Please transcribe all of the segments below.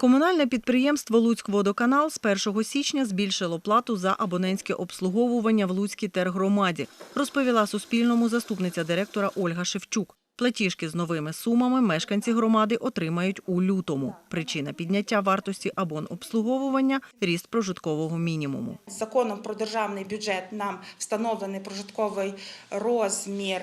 Комунальне підприємство «Луцькводоканал» з 1 січня збільшило плату за абонентське обслуговування в Луцькій тергромаді, розповіла Суспільному заступниця директора Ольга Шевчук. Платіжки з новими сумами мешканці громади отримають у лютому. Причина підняття вартості абонобслуговування – ріст прожиткового мінімуму. Законом про державний бюджет нам встановлений прожитковий розмір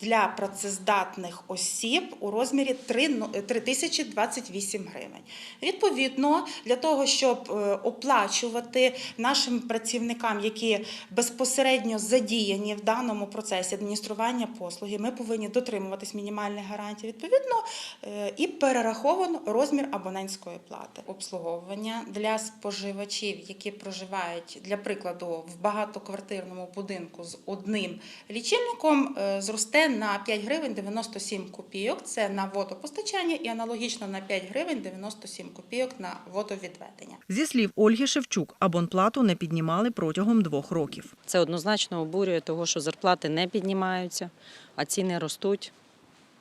для працездатних осіб у розмірі 3 ну, 3028 гривень. Відповідно, для того, щоб е, оплачувати нашим працівникам, які безпосередньо задіяні в даному процесі адміністрування послуги, ми повинні дотримуватись мінімальних гарантій. Відповідно, е, і перераховано розмір абонентської плати. Обслуговування для споживачів, які проживають, для прикладу, в багатоквартирному будинку з одним лічильником, е, зросте на 5 гривень 97 копійок. Це на водопостачання і аналогічно на 5 гривень 97 копійок на водовідведення. Зі слів Ольги Шевчук, абонплату не піднімали протягом двох років. Це однозначно обурює того, що зарплати не піднімаються, а ціни ростуть.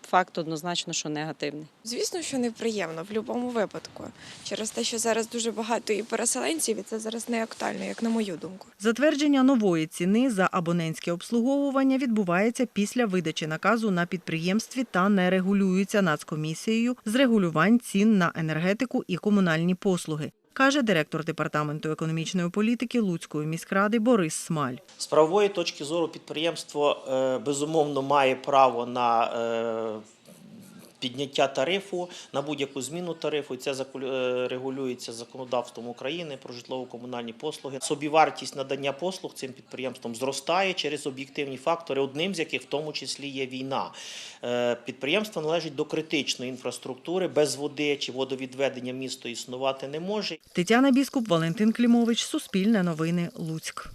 Факт однозначно, що негативний. Звісно, що неприємно в будь-якому випадку. Через те, що зараз дуже багато і переселенців, і це зараз не актуально, як на мою думку. Затвердження нової ціни за абонентське обслуговування відбувається після видачі наказу на підприємстві та не регулюється Нацкомісією з регулювань цін на енергетику і комунальні послуги, каже директор департаменту економічної політики Луцької міськради Борис Смаль. З правової точки зору підприємство е, безумовно має право на е, підняття тарифу на будь-яку зміну тарифу. Це е, регулюється законодавством України про житлово-комунальні послуги. Собівартість надання послуг цим підприємством зростає через об'єктивні фактори, одним з яких в тому числі є війна. Е, Підприємство належить до критичної інфраструктури. Без води чи водовідведення місто існувати не може. Тетяна Біскуп, Валентин Клімович, Суспільне новини, Луцьк.